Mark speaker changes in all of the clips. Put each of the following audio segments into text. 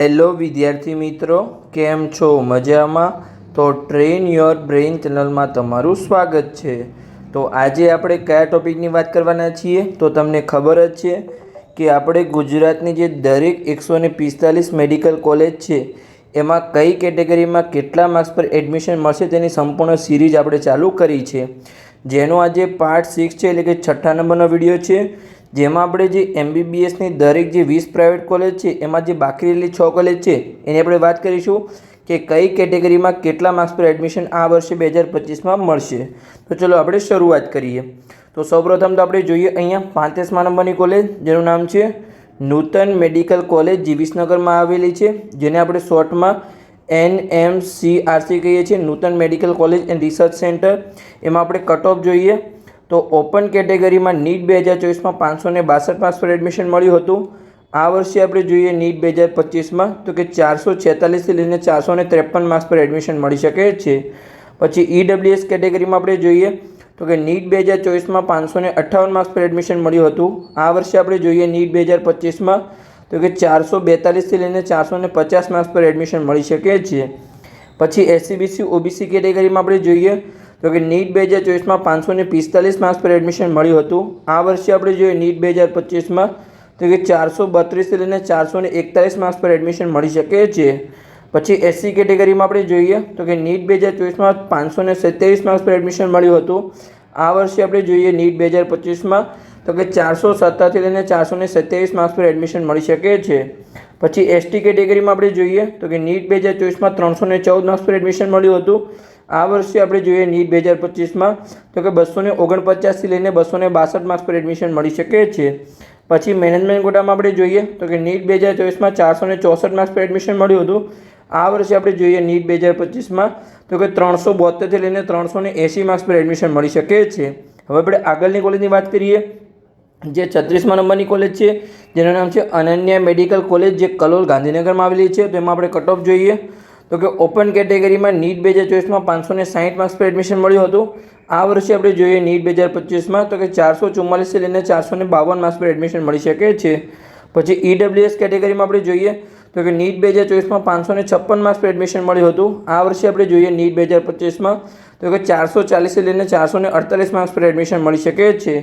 Speaker 1: Hello વિદ્યાર્થી મિત્રો. કેમ છો? મજામાં? તો ટ્રેન યોર બ્રેઇન ચેનલમાં તમારું સ્વાગત છે. તો આજે આપણે કયા ટોપિકની વાત કરવાના છીએ? તો તમને ખબર જ છે કે આપણે ગુજરાતની જે દરેક એકસો ને પિસ્તાલીસ મેડિકલ કોલેજ છે, એમાં કઈ કેટેગરીમાં કેટલા માર્ક્સ પર એડમિશન મળશે તેની સંપૂર્ણ સિરીઝ આપણે ચાલુ કરી છે. જેનો આજે પાર્ટ સિક્સ છે, એટલે કે છઠ્ઠા નંબરનો વીડિયો છે. જેમાં આપણે જે એમબીબીએસની દરેક જે વીસ પ્રાઇવેટ કોલેજ છે, એમાં જે બાકી રહેલી છ કોલેજ છે, એની આપણે વાત કરીશું કે કઈ કેટેગરીમાં કેટલા માર્ક્સ પર એડમિશન આ વર્ષે બે હજાર પચીસમાં મળશે. તો ચલો આપણે શરૂઆત કરીએ. તો સૌપ્રથમ તો આપણે જોઈએ અહીંયા પાંત્રીસમા નંબરની કોલેજ જેનું નામ છે નૂતન મેડિકલ કોલેજ જે વિસનગરમાં આવેલી છે, જેને આપણે શોર્ટમાં એન એમ સી આરસી કહીએ છીએ, Nutan medical college and research centre એમાં આપણે કટ ઓફ જોઈએ. તો ઓપન કેટેગરીમાં નીટ બે હજાર ચોવીસમાં પાંચસો ને બાસઠ માર્ક્સ પર એડમિશન મળ્યું હતું. આ વર્ષે આપણે જોઈએ નીટ બે હજાર પચીસમાં, તો કે ચારસો છેતાલીસથી લઈને ચારસો ને ત્રેપન માર્ક્સ પર એડમિશન મળી શકે છે. પછી ઈડબ્લ્યુએસ કેટેગરીમાં આપણે જોઈએ, તો કે નીટ બે હજાર ચોવીસમાં પાંચસો ને અઠ્ઠાવન માર્ક્સ પર એડમિશન મળ્યું હતું. આ વર્ષે આપણે જોઈએ નીટ બે હજાર પચીસમાં, તો કે ચારસો બેતાલીસથી લઈને ચારસો ને પચાસ માર્ક્સ પર એડમિશન મળી શકે છે. પછી એસસીબીસી ઓબીસી કેટેગરીમાં આપણે જોઈએ તો કે નીટ બે હજાર ચોવીસમાં પાંચસો ને પિસ્તાલીસ માર્ક્સ પર એડમિશન મળ્યું હતું. આ વર્ષે આપણે જોઈએ નીટ બે હજાર પચીસમાં તો કે ચારસો બત્રીસથી લઈને ચારસો ને એકતાલીસ માર્ક્સ પર એડમિશન મળી શકે છે. પછી એસસી કેટેગરીમાં આપણે જોઈએ તો કે નીટ બે હજાર ચોવીસમાં પાંચસો ને સત્યાવીસ માર્ક્સ પર એડમિશન મળ્યું હતું. આ વર્ષે આપણે જોઈએ નીટ બે હજાર પચીસમાં તો કે ચારસો સત્તરથી લઈને ચારસો ને સત્યાવીસ માર્ક્સ પર એડમિશન મળી શકે છે. પછી એસટી કેટેગરીમાં આપણે જોઈએ તો કે નીટ બે હજાર ચોવીસમાં ત્રણસો ને ચૌદ માર્ક્સ પર એડમિશન મળ્યું હતું. આ વર્ષે આપણે જોઈએ નીટ બે હજાર પચીસમાં, તો કે બસો ને ઓગણપચાસથી લઈને બસો ને બાસઠ માર્ક્સ પર એડમિશન મળી શકે છે. પછી મેનેજમેન્ટ કોટામાં આપણે જોઈએ, તો કે નીટ બે હજાર ચોવીસમાં ચારસો ને ચોસઠ માર્ક્સ પર એડમિશન મળ્યું હતું. આ વર્ષે આપણે જોઈએ નીટ બે હજાર પચીસમાં, તો કે ત્રણસો બોતેરથી લઈને ત્રણસો ને એંસી માર્ક્સ પર એડમિશન મળી શકે છે. હવે આપણે આગળની કોલેજની વાત કરીએ, જે છત્રીસમાં નંબરની કોલેજ છે, જેનું નામ છે અનન્યા મેડિકલ કોલેજ, જે કલોલ ગાંધીનગરમાં આવેલી છે તેમાં આપણે કટ ઓફ જોઈએ. તો કે ઓપન કેટેગરીમાં નીટ બે હજાર ચોવીસમાં પાંચસો ને સાઠ માર્ક્સ પર એડમિશન મળ્યું હતું. આ વર્ષે આપણે જોઈએ નીટ બે હજાર પચીસમાં તો કે ચારસો ચુમ્માલીસથી લઈને ચારસો ને બાવન માર્ક્સ પર એડમિશન મળી શકે છે. પછી ઈડબ્લ્યુએસ કેટેગરીમાં આપણે જોઈએ તો કે નીટ બે હજાર ચોવીસમાં પાંચસો ને છપ્પન માર્ક્સ પર એડમિશન મળ્યું હતું. આ વર્ષે આપણે જોઈએ નીટ બે હજાર પચીસમાં તો કે ચારસો ચાલીસથી લઈને ચારસો ને અડતાલીસ માર્ક્સ પર એડમિશન મળી શકે છે.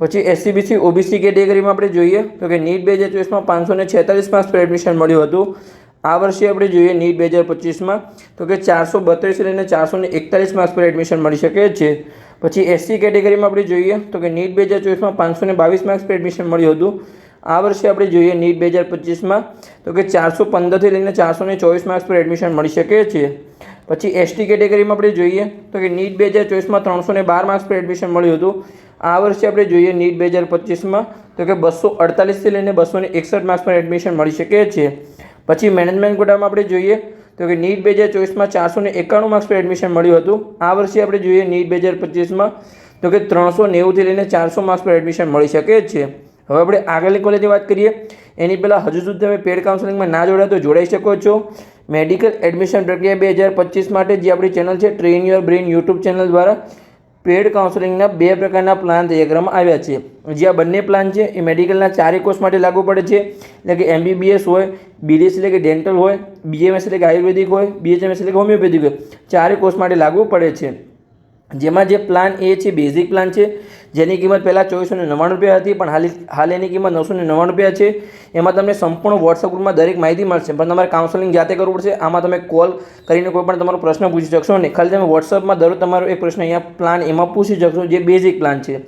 Speaker 1: પછી એસસીબીસી ઓબીસી કેટેગરીમાં આપણે જોઈએ તો કે નીટ બે હજાર ચોવીસમાં પાંચસો ને છેતાલીસ માર્ક્સ પર એડમિશન મળ્યું હતું. આ વર્ષે આપણે જોઈએ નીટ બે હજાર પચીસમાં, તો કે ચારસો બત્રીસ લઈને ચારસો ને એકતાલીસ માર્ક્સ પર એડમિશન મળી શકે છે. પછી એસસી કેટેગરીમાં આપણે જોઈએ, તો કે નીટ બે હજાર ચોવીસમાં પાંચસો ને બાવીસ માર્ક્સ પર એડમિશન મળ્યું હતું. આ વર્ષે આપણે જોઈએ નીટ બે હજાર પચીસમાં, તો કે ચારસો પંદરથી લઈને ચારસો ને ચોવીસ માર્ક્સ પર એડમિશન મળી શકે છે. પછી એસટી કેટેગરીમાં આપણે જોઈએ, તો કે નીટ બે હજાર ચોવીસમાં ત્રણસો ને બાર માર્ક્સ પર એડમિશન મળ્યું હતું. આ વર્ષે આપણે જોઈએ નીટ બે હજાર પચીસમાં, તો કે બસો અડતાલીસથી લઈને બસો ને એકસઠ માર્ક્સ પર એડમિશન મળી શકે છે. પછી મેનેજમેન્ટ કોટામાં આપણે જોઈએ તો કે નીટ બે હજાર ચોવીસમાં ચારસો ને એકાણું માર્ક્સ પર એડમિશન મળ્યું હતું. આ વર્ષે આપણે જોઈએ નીટ બે હજાર પચીસમાં તો કે ત્રણસો નેવુંથી લઈને ચારસો માર્ક્સ પર એડમિશન મળી શકે છે. હવે આપણે આગળની કોલેજની વાત કરીએ. એની પહેલાં હજુ સુધી તમે પેડ કાઉન્સેલિંગમાં ના જોડાય તો જોડાઈ શકો છો. મેડિકલ એડમિશન પ્રક્રિયા બે હજાર પચીસ માટે જે આપણી ચેનલ છે train your brain YouTube channel દ્વારા પેડ કાઉન્સેલિંગના બે પ્રકારના પ્લાન તૈયાર કરવામાં આવ્યા છે. જે આ બંને પ્લાન છે, એ મેડિકલના ચારેય કોર્સ માટે લાગુ પડે છે. એટલે કે એમબીબીએસ હોય બીડીએસ એટલે કે ડેન્ટલ હોય, બીએમએસ એટલે કે આયુર્વેદિક હોય, બીએચએમએસ એટલે કે હોમિયોપેથિક હોય. ચારે કોર્સ માટે લાગુ પડે છે. જેમાં જે પ્લાન એ છે બેઝિક પ્લાન છે, જેની કિંમત પહેલાં ચોવીસો ને નવ્વાણું રૂપિયા હતી, પણ હાલ હાલ એની કિંમત નવસો ને નવ્વાણું રૂપિયા છે. એમાં તમને સંપૂર્ણ વોટ્સઅપ ગ્રુપમાં દરેક માહિતી મળશે, પણ તમારે કાઉન્સેલિંગ જાતે કરવું પડશે. આમાં તમે કોલ કરીને કોઈ પણ તમારો પ્રશ્ન પૂછી શકશો નહીં ખાલી તમે વોટ્સઅપમાં દરરોજ તમારો એક પ્રશ્ન અહીંયા પ્લાન એમાં પૂછી શકશો, જે બેઝિક પ્લાન છે.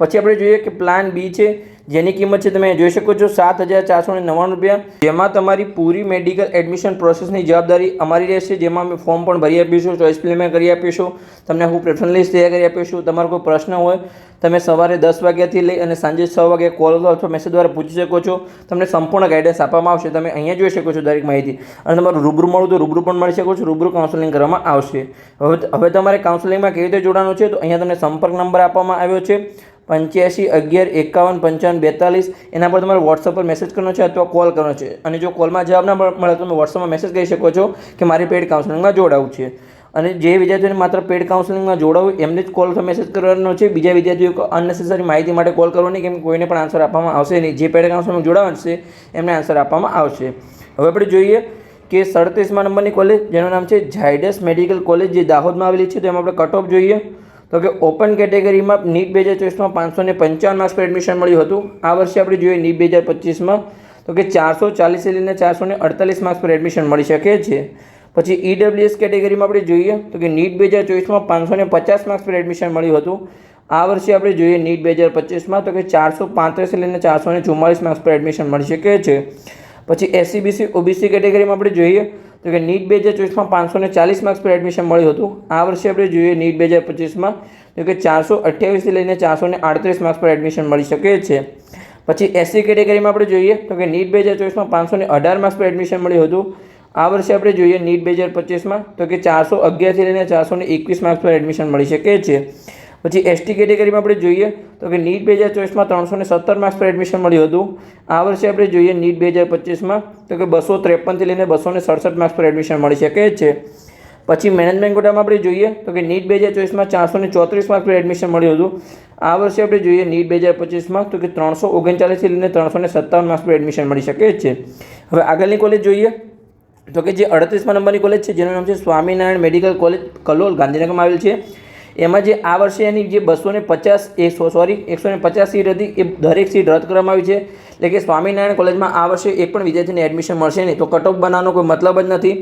Speaker 1: પછી આપણે જોઈએ કે પ્લાન બી છે, જેની કિંમત છે તમે જોઈ શકો છો સાત હજાર ચારસો નવ્વાણું રૂપિયા. જેમાં તમારી પૂરી મેડિકલ એડમિશન પ્રોસેસની જવાબદારી અમારી રહેશે, જેમાં અમે ફોર્મ પણ ભરી આપીશું ચોઇસ પ્લેમેન્ટ કરી આપીશું, તમને હું પ્રેફરન્સ લિસ્ટ તૈયાર કરી આપીશું. તમારો કોઈ પ્રશ્ન હોય, તમે સવારે દસ વાગ્યાથી લઈ અને સાંજે છ વાગે કોલ અથવા મેસેજ દ્વારા પૂછી શકો છો. તમને સંપૂર્ણ ગાઈડન્સ આપવામાં આવશે. તમે અહીંયા જોઈ શકો છો દરેક માહિતી. અને તમારું રૂબરૂ મળવું તો રૂબરૂ પણ મળી શકો છો. રૂબરૂ કાઉન્સેલિંગ કરવામાં આવશે. હવે હવે તમારે કાઉન્સેલિંગમાં કેવી રીતે જોડાવાનું છે? તો અહીંયા તમને સંપર્ક નંબર આપવામાં આવ્યો છે. પંચ્યાસી, અગિયાર, એકાવન, પંચાવન, બેતાલીસ, એના પર તમારે વોટ્સઅપ પર મેસેજ કરવાનો છે અથવા કોલ કરવાનો છે. અને જો કોલમાં જવાબ ના મળે તો તમે વોટ્સઅપમાં મેસેજ કરી શકો છો કે મારી પેડ કાઉન્સેલિંગમાં જોડાવું છે. અને જે વિદ્યાર્થીઓને માત્ર પેડ કાઉન્સેલિંગમાં જોડાવું, એમને જ કોલ મેસેજ કરવાનો છે. બીજા વિદ્યાર્થીઓ અનનેસેસરી માહિતી માટે કોલ કરવો નહીં કેમ કોઈને પણ આન્સર આપવામાં આવશે નહીં. જે પેડ કાઉન્સેલિંગ જોડાવાનું છે, એમને આન્સર આપવામાં આવશે. હવે આપણે જોઈએ કે સડત્રીસમાં નંબરની કોલેજ જેનું નામ છે ઝાયડસ મેડિકલ કોલેજ જે દાહોદમાં આવેલી છે, તો એમાં આપણે કટ ઓફ જોઈએ. તો કે ઓપન કેટેગરીમાં નીટ બે હજાર ચોવીસમાં પાંચસો ને પંચાવન માર્ક્સ પર એડમિશન મળ્યું હતું. આ વર્ષે આપણે જોઈએ નીટ બે હજાર પચીસમાં. તો કે ચારસો ચાલીસથી લઈને ચારસો ને અડતાલીસ માર્ક્સ પર એડમિશન મળી શકે છે. પછી ઈડબ્લ્યુએસ કેટેગરીમાં આપણે જોઈએ તો કે નીટ બે હજાર ચોવીસમાં પાંચસો ને પચાસ માર્ક્સ પર એડમિશન મળ્યું હતું. આ વર્ષે આપણે જોઈએ નીટ બે હજાર પચીસમાં તો કે ચારસો પાંત્રીસથી લઈને ચારસો ને ચુમ્માલીસ માર્ક્સ પર એડમિશન મળી શકે છે. પછી એસસી બીસી ઓબીસી કેટેગરીમાં આપણે જોઈએ તો કે નીટ બે હજાર ચોવીસમાં પાંચસો ને ચાલીસ માર્ક્સ પર એડમિશન મળ્યું હતું. આ વર્ષે આપણે જોઈએ નીટ બે હજાર પચીસમાં તો કે ચારસો અઠ્યાવીસથી લઈને ચારસો ને આડત્રીસ માર્ક્સ પર એડમિશન મળી શકે છે. પછી એસસી કેટેગરીમાં આપણે જોઈએ તો કે નીટ બે હજાર ચોવીસમાં પાંચસો ને અઢાર માર્ક્સ પર એડમિશન મળ્યું હતું. આ વર્ષે આપણે જોઈએ નીટ બે હજાર પચીસમાં તો કે ચારસો અગિયારથી લઈને ચારસો એકવીસ માર્ક્સ પર એડમિશન મળી શકે છે. પછી એસટી કેટેગરીમાં આપણે જોઈએ તો કે નીટ બે હજાર ચોવીસમાં ત્રણસો ને સત્તર માર્ક્સ પર એડમિશન મળ્યું હતું. આ વર્ષે આપણે જોઈએ નીટ બે હજાર પચીસમાં તો કે બસો ત્રેપનથી લઈને બસો ને સડસઠ માર્ક્સ પર એડમિશન મળી શકે છે. પછી મેનેજમેન્ટ કોટામાં આપણે જોઈએ તો કે નીટ બે હજાર ચોવીસમાં ચારસો ને ચોત્રીસ માર્ક્સ પર એડમિશન મળ્યું હતું. આ વર્ષે આપણે જોઈએ નીટ બે હજાર પચીસમાં તો કે ત્રણસો ઓગણચાલીસથી લઈને ત્રણસો ને સત્તાવન માર્ક્સ પર એડમિશન મળી શકે છે. હવે આગળની કોલેજ જોઈએ તો કે જે અડત્રીસમાં નંબરની કોલેજ છે, જેનું નામ છે સ્વામિનારાયણ મેડિકલ કોલેજ કલોલ, ગાંધીનગરમાં આવેલ છે. એમાં જે આ વર્ષે એની જે બસો ને પચાસ, એ સોરી એકસો ને પચાસ સીટ હતી, એ દરેક સીટ રદ કરવામાં આવી છે. એટલે કે સ્વામિનારાયણ કોલેજમાં આ વર્ષે એક પણ વિદ્યાર્થીને એડમિશન મળશે નહીં. તો કટઓફ બનાવવાનો કોઈ મતલબ જ નથી.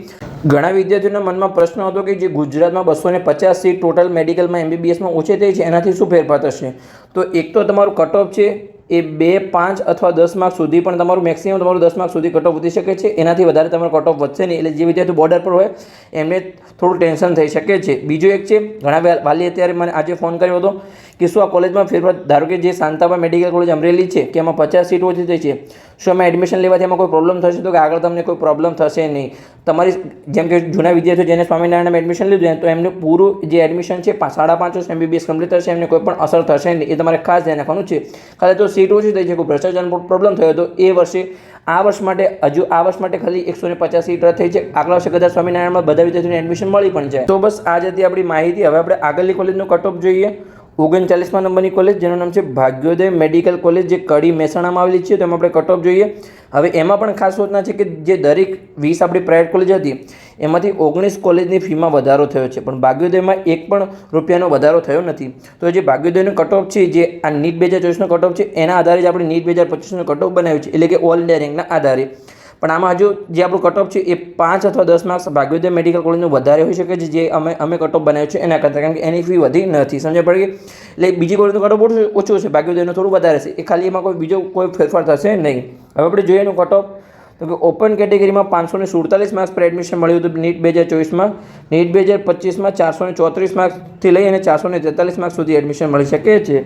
Speaker 1: ઘણા વિદ્યાર્થીઓના મનમાં પ્રશ્ન હતો કે જે ગુજરાતમાં બસો ને પચાસ સીટ ટોટલ મેડિકલમાં એમબીબીએસમાં ઓછી થઈ છે, એનાથી શું ફેરફાર થશે? તો એક તો તમારું કટઓફ છે એ બે, પાંચ અથવા દસ માર્ક સુધી પણ તમારું મેક્સિમમ તમારું દસ માર્ક સુધી કટઓફ વધી શકે છે. એનાથી વધારે તમારો કટઓફ વધશે નહીં. એટલે જે વિદ્યાર્થી બોર્ડર પર હોય, એમને થોડું ટેન્શન થઈ શકે છે. બીજું એક છે, ઘણા વાલી અત્યારે મને આજે ફોન કર્યો હતો કે શું આ કોલેજમાં ફેરફાર, ધારો કે જે શાંતાબા મેડિકલ કોલેજ અમરેલી છે, કે એમાં પચાસ સીટ ઓછી થઈ છે. શું એમાં એડમિશન લેવાથી એમાં કોઈ પ્રોબ્લેમ થશે તો કે આગળ તમને કોઈ પ્રોબ્લેમ થશે નહીં. તમારી જેમ કે જૂના વિદ્યાર્થીઓ જેને સ્વામિનારાયણમાં એડમિશન લીધું તો એમનું પૂરું જે એડમિશન છે સાડા પાંચ વર્ષ એમબીબીએસ કમ્પ્લીટ થશે, એમને કોઈ પણ અસર થશે નહીં. એ તમારે ખાસ ધ્યાન રાખવાનું છે. ખાલી તો સીટ ઓછી થઈ છે, કોઈ ભ્રષ્ટાચારનો પ્રોબ્લેમ થયો તો એ વર્ષે આ વર્ષ માટે હજુ આ વર્ષ માટે ખાલી એકસો ને પચાસ સીટ રદ થઈ છે. આગલા વર્ષે કદાચ સ્વામિનારાયણમાં બધા વિદ્યાર્થીઓને એડમિશન મળી પણ છે તો બસ આ જતી આપણી માહિતી. હવે આપણે આગળની કોલેજનો કટ જોઈએ. ઓગણચાલીસમાં નંબરની કોલેજ, જેનું નામ છે ભાગ્યોદય મેડિકલ કોલેજ, જે કડી મહેસાણામાં આવેલી છે તેમાં આપણે કટ જોઈએ. હવે એમાં પણ ખાસ સૂચના છે કે જે દરેક વીસ આપણી પ્રાઇવેટ કોલેજ હતી, એમાંથી ઓગણીસ કોલેજની ફીમાં વધારો થયો છે. પણ ભાગ્યોદયમાં એક પણ રૂપિયાનો વધારો થયો નથી. તો જે ભાગ્યોદયનો કટ છે, જે આ નીટ બે હજાર ચોવીસનો કટ છે, એના આધારે જ આપણે નીટ બે હજાર પચીસનો કટ ઓફ બનાવ્યું છે. એટલે કે ઓલ ઇન્ડિયા રેન્કના આધારે. પણ આમાં હજુ જે આપણું કટઓફ છે એ પાંચ અથવા દસ માર્ક્સ ભાગ્યોદય મેડિકલ કોલેજનું વધારે હોઈ શકે છે, જે અમે અમે કટઓફ બનાવ્યું છે એના કરતાં. કારણ કે એની ફી વધી નથી સમજ પડી એટલે બીજી કોલેજનું કટઓફ ઓછું છે ભાગ્યોદયનું થોડું વધારે છે. એ ખાલી એમાં કોઈ બીજો કોઈ ફેરફાર થશે નહીં. હવે આપણે જોઈએ એનું કટઓફ તો કે ઓપન કેટેગરીમાં પાંચસો ને સુડતાલીસ માર્ક્સ પર એડમિશન મળ્યું હતું નીટ બે હજાર ચોવીસમાં. નીટ બે હજાર પચીસમાં ચારસો ને ચોત્રીસ માર્ક્સથી લઈ અને ચારસો ને તેતાલીસ માર્ક્સ સુધી એડમિશન મળી શકે છે.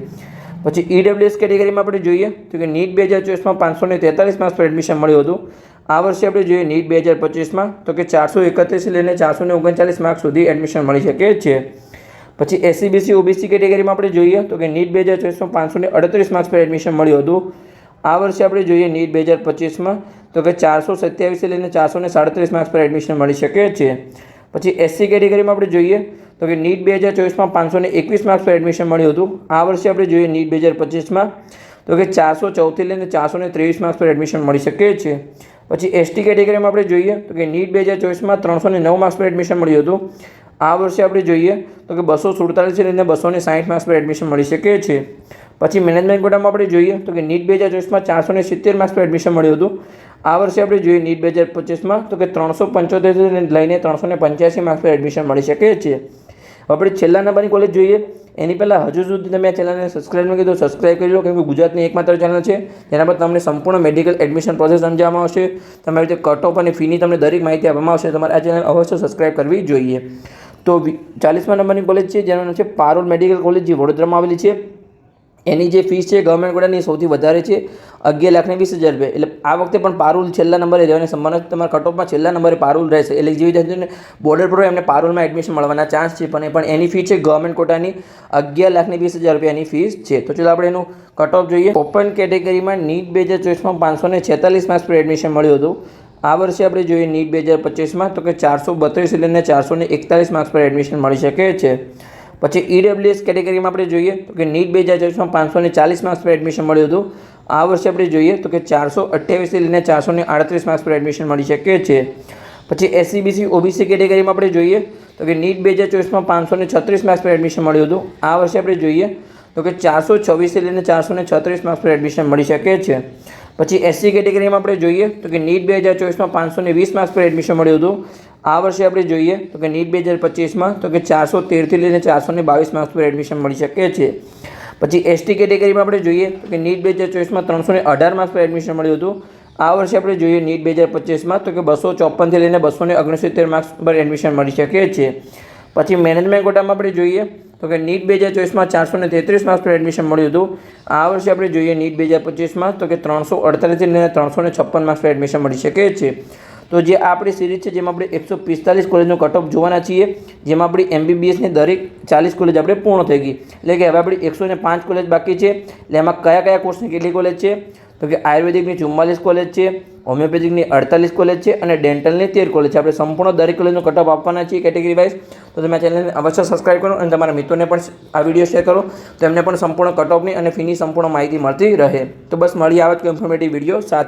Speaker 1: પછી ઈડબ્લ્યુએસ કેટેગરીમાં આપણે જોઈએ તો કે નીટ બે હજાર ચોવીસમાં પાંચસો ને તેતાલીસ માર્ક્સ પર એડમિશન મળ્યું હતું. આ વર્ષે આપણે જોઈએ નીટ બે હજાર પચીસમાં, તો કે ચારસો એકત્રીસ લઈને ચારસો ને ઓગણચાલીસ માર્ક સુધી એડમિશન મળી શકે છે. પછી એસસીબીસી ઓબીસી કેટેગરીમાં આપણે જોઈએ, તો કે નીટ બે હજાર ચોવીસમાં પાંચસો ને અડત્રીસ માર્ક્સ પર એડમિશન મળ્યું હતું. આ વર્ષે આપણે જોઈએ નીટ બે હજાર પચીસમાં, તો કે ચારસો સત્યાવીસથી લઈને ચારસો ને સાડત્રીસ માર્ક્સ પર એડમિશન મળી શકે છે. પછી એસસી કેટેગરીમાં આપણે જોઈએ, તો કે નીટ બે હજાર ચોવીસમાં પાંચસો ને એકવીસ માર્ક્સ પર એડમિશન મળ્યું હતું. આ વર્ષે આપણે જોઈએ નીટ બે હજાર પચીસમાં, તો કે ચારસો ચૌદથી લઈને ચારસો ને ત્રેવીસ માર્ક્સ પર એડમિશન મળી શકે છે. પછી એસટી કેટેગરીમાં આપણે જોઈએ તો કે નીટ બે હજાર ચોવીસમાં ત્રણસો ને નવ માર્ક્સ પર એડમિશન મળ્યું હતું. આ વર્ષે આપણે જોઈએ તો કે બસો સુડતાલીસ લઈને બસો ને સાઠ માર્ક્સ પર એડમિશન મળી શકે છે. પછી મેનેજમેન્ટ કોટામાં આપણે જોઈએ તો કે નીટ બે હજાર ચોવીસમાં ચારસો ને સિત્તેર માર્ક્સ પર એડમિશન મળ્યું હતું. આ વર્ષે આપણે જોઈએ નીટ બે હજાર પચીસમાં તો કે ત્રણસો પંચોતેર લઈને ત્રણસો ને પંચ્યાસી માર્ક્સ પર એડમિશન મળી શકે છે. આપણે છેલ્લા નંબરની કોલેજ જોઈએ એની પહેલાં હજુ સુધી તમે આ ચેનલને સબસ્ક્રાઈબ ન કીધું સબસ્ક્રાઈબ કરી લો, કેમ કે ગુજરાતની એકમાત્ર ચેનલ છે. જેના પર તમને સંપૂર્ણ મેડિકલ એડમિશન પ્રોસેસ સમજાવવામાં આવશે. તમારી રીતે કટ ઓફ અને ફીની તમને દરેક માહિતી આપવામાં આવશે. તમારે આ ચેનલ અવશ્ય સબસ્ક્રાઈબ કરવી જોઈએ. તો ચાલીસમા નંબરની કોલેજ છે, જેનું નામ છે પારોલ મેડિકલ કોલેજ જે વડોદરામાં આવેલી છે. એની જે ફીસ છે ગવર્મેન્ટ કોટાની સૌથી વધારે છે, અગિયાર લાખને વીસ હજાર રૂપિયા. એટલે આ વખતે પણ પારુલ છેલ્લા નંબરે રહેવાની સંભાવના તમારા કટઓફમાં છેલ્લા નંબરે પારુલ રહેશે. એટલે જેવી જાતિને બોર્ડર પર એમને પારુલમાં એડમિશન મળવાના ચાન્સ છે, પણ પણ એની ફી છે ગવર્મેન્ટ કોટાની અગિયાર લાખની વીસ હજાર રૂપિયાની ફીસ છે. તો ચાલો આપણે એનું કટ જોઈએ. ઓપન કેટેગરીમાં નીટ બે હજાર ચોવીસમાં પાંચસો ને છેતાલીસ માર્ક્સ પર એડમિશન મળ્યું હતું. આ વર્ષે આપણે જોઈએ નીટ બે હજાર પચીસમાં, તો કે ચારસો બત્રીસ એટલે ચારસો એકતાલીસ માર્ક્સ પર એડમિશન મળી શકે છે. પછી ઈડબ્લ્યુએસ કેટેગરીમાં આપણે જોઈએ તો કે નીટ બે હજાર ચોવીસમાં પાંચસો ને ચાલીસ માર્ક્સ પર એડમિશન મળ્યું હતું. આ વર્ષે આપણે જોઈએ તો કે ચારસો અઠ્યાવીસથી લઈને ચારસો ને આડત્રીસ માર્ક્સ પર એડમિશન મળી શકે છે. પછી એસસીબીસી ઓબીસી કેટેગરીમાં આપણે જોઈએ તો કે નીટ બે હજાર ચોવીસમાં પાંચસો ને છત્રીસ માર્ક્સ પર એડમિશન મળ્યું હતું. આ વર્ષે આપણે જોઈએ તો કે ચારસો છવ્વીસથી લઈને ચારસો ને છત્રીસ માર્ક્સ પર એડમિશન મળી શકે છે. પછી એસસી કેટેગરીમાં આપણે જોઈએ તો કે નીટ બે હજાર ચોવીસમાં પાંચસો વીસ માર્ક્સ પર એડમિશન મળ્યું હતું. આ વર્ષે આપણે જોઈએ તો કે નીટ બે હજાર પચીસમાં તો કે ચારસો તેરથી લઈને ચારસો ને બાવીસ માર્ક્સ પર એડમિશન મળી શકે છે. પછી એસટી કેટેગરીમાં આપણે જોઈએ તો કે નીટ બે હજાર ચોવીસમાં ત્રણસો ને અઢાર માર્ક્સ પર એડમિશન મળ્યું હતું. આ વર્ષે આપણે જોઈએ નીટ બે હજાર પચીસમાં તો કે બસો ચોપનથી લઈને બસો ને ઓગણસિત્તેર માર્ક્સ પર એડમિશન મળી શકે છે. પછી મેનેજમેન્ટ કોટામાં આપણે જોઈએ તો કે નીટ બે હજાર ચોવીસમાં ચારસો ને તેત્રીસ માર્ક્સ પર એડમિશન મળ્યું હતું. આ વર્ષે આપણે જોઈએ નીટ બે હજાર પચીસમાં તો કે ત્રણસો અડતાલીસથી લઈને ત્રણસો ને છપ્પન માર્ક્સ પર એડમિશન મળી શકે છે. તો જે આપણી સિરીઝ છે, જેમાં આપણે એકસો પિસ્તાલીસ કોલેજનો કટઓફ જોવાના છીએ, જેમાં આપણી એમબીબીએસની દરેક ચાલીસ કોલેજ આપણે પૂર્ણ થઈ ગઈ. એટલે કે હવે આપણી એકસો ને પાંચ કોલેજ બાકી છે, એટલે એમાં કયા કયા કોર્સની કેટલી કોલેજ છે? તો કે આયુર્વેદિકની ચુમ્માલીસ કોલેજ છે, હોમિયોપેથિકની અડતાલીસ કોલેજ છે અને ડેન્ટલની તેર કોલેજ છે. આપણે સંપૂર્ણ દરેક કોલેજનો કટઅપ આપવાના છીએ કેટેગરી વાઇઝ તો તમે આ ચેનલને અવશ્ય સબસ્ક્રાઈબ કરો અને તમારા મિત્રોને પણ આ વીડિયો શેર કરો. તો એમને પણ સંપૂર્ણ કટઓફની અને ફીની સંપૂર્ણ માહિતી મળતી રહે. તો બસ મળી આવે જ ઇન્ફોર્મેટિવ વીડિયો સાથે.